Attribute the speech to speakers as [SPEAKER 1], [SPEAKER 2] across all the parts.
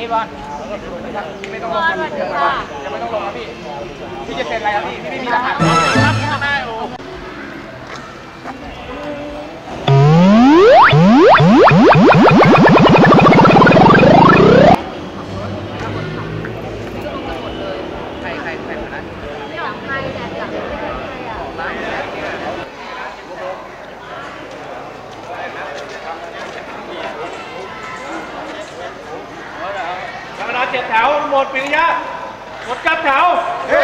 [SPEAKER 1] พี่บอลไม่
[SPEAKER 2] ต้องลงครับพี่ไม่ต้องลงครับพี่พี่จะเซ็นอะไรครับพี่พี่มีรหัส หมดปิริยะหมดกับแถวเฮ้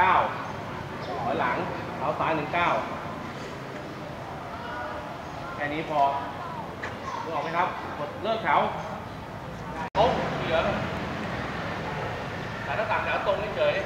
[SPEAKER 2] ก้าถอยหลังเท้าซ้ายหนึ่งเก้าแค่นี้พอดูออกไหมครับกดเลิกแถวเขาเหลือ nó tạm đỡ tôn lên trời đi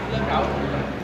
[SPEAKER 2] get look out.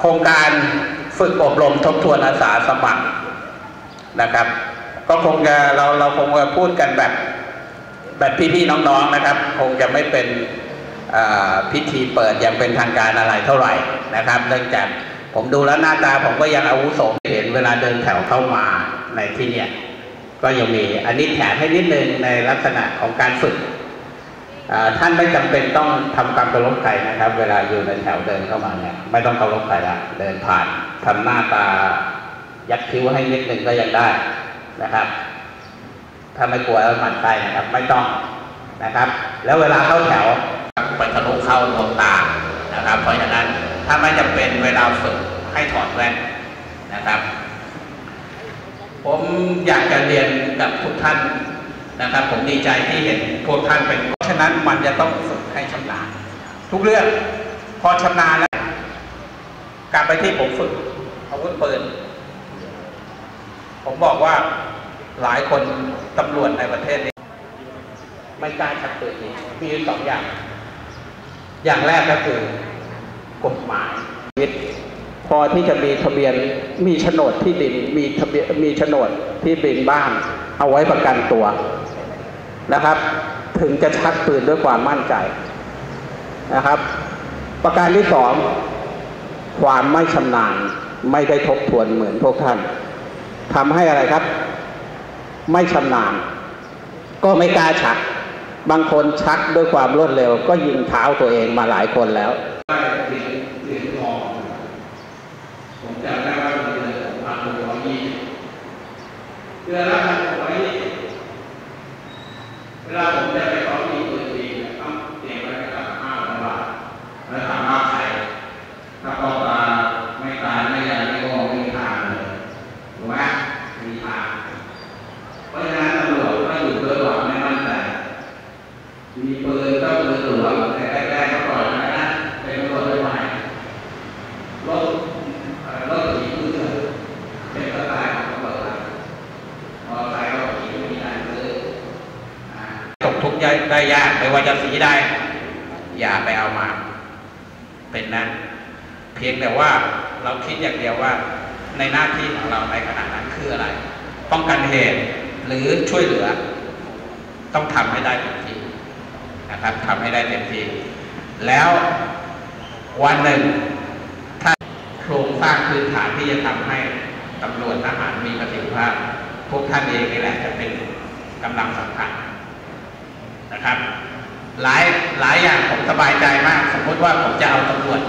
[SPEAKER 2] โครง
[SPEAKER 3] การฝึกอบรมทบทวนอาสาสมัครนะครับ ก็คงจะเราเราคงจะพูดกันแบบ แบบพี่ๆน้องๆนะครับ คงจะไม่เป็นพิธีเปิดอย่างเป็นทางการอะไรเท่าไหร่นะครับเนื่องจากผมดูแล้วหน้าตาผมก็ยังอาวุโสเห็นเวลาเดินแถวเข้ามาในที่เนี่ยก็ยังมีอันนี้แถมให้นิดนึงในลักษณะของการฝึกท่านไม่จำเป็นต้องทำความเคารพใครนะครับ เวลาอยู่ในแถวเดินเข้ามาเนี่ยไม่ต้องเคารพใครละเดินผ่านทำหน้าตายักคิ้วให้นิดหนึ่งก็ยังได้นะครับ ถ้าไม่กลัวแล้วหมันไส้นะครับ ไม่ต้องนะครับ แล้วเวลาเข้าแถวไปทะลุเข้าดวงตานะครับ เพราะฉะนั้นถ้าไม่จำเป็นเวลาฝึกให้ถอดแว่นนะครับ ผมอยากจะเรียนกับทุกท่านนะครับ ผมดีใจที่เห็นพวกท่านเป็นเพราะฉะนั้นมันจะต้องฝึกให้ชำนาญทุกเรื่องพอชำนาญแล้วกลับไปที่ผมฝึกอาวุธปืนผมบอกว่า หลายคนตำรวจในประเทศนี้ ไม่กล้าชักปืนมีสองอย่าง อย่างแรกก็คือกฎหมายชีวิตพอที่จะมีทะเบียนมีโฉนดที่ดินมีทะเบียนมีโฉนดที่ดินบ้านเอาไว้ประกันตัวนะครับ ถึงจะชักปืนด้วยความมั่นใจนะครับ ประการที่สองความไม่ชำนาญไม่ได้ทบทวนเหมือนพวกท่านทำให้อะไรครับ ไม่ชำนาญก็ไม่กล้าชัก บางคนชักด้วยความรวดเร็ว ก็ยิงเท้าตัวเองมาหลายคนแล้วเหรียญเหรียญทองผมจำได้ว่ามีเดือนของพันหกร้อยยี่สิบเดือนละพันหกร้อยยี่สิบเวลาผมจะไปขอมีปืนจริงเนี่ยต้องเตรียมไว้ระดับห้าร้อยบาทแล้วถามว่าใครถ้าพ่อตาไม่ตายไม่ยังไม่ก็ไม่มีทางเลยถูกไหมมีทาง เพราะฉะนั้นตำรวจก็อยู่เพื่อหวังไม่มั่นใจ มีปืนก็ปืนหลวงแต่แรกๆก็ปล่อยมานะเป็นตำรวจใหม่รถเอ่อรถขี่มือเป็นสไตล์ของตำรวจนะมอเตอร์ไซค์ก็ขี่ไม่มีการซื้ออ่าตกทุกข์ ได้ยากไม่ว่าจะสีใดอย่าไปเอามา เป็นนั้น เพียงแต่ว่าเราคิดอย่างเดียวว่า ในหน้าที่ของเราในขณะนั้นคืออะไร ป้องกันเหตุหรือช่วยเหลือ ต้องทำให้ได้เต็มที่นะครับทำให้ได้เต็มที่แล้ววันหนึ่ง ถ้าโครงสร้างพื้นฐานที่จะทำให้ตำรวจทหารมีประสิทธิภาพ พวกท่านเองนี่แหละจะเป็นกำลังสำคัญ นะครับ หลายหลายอย่างผมสบายใจมาก สมมติว่าผมจะเอาตำรวจ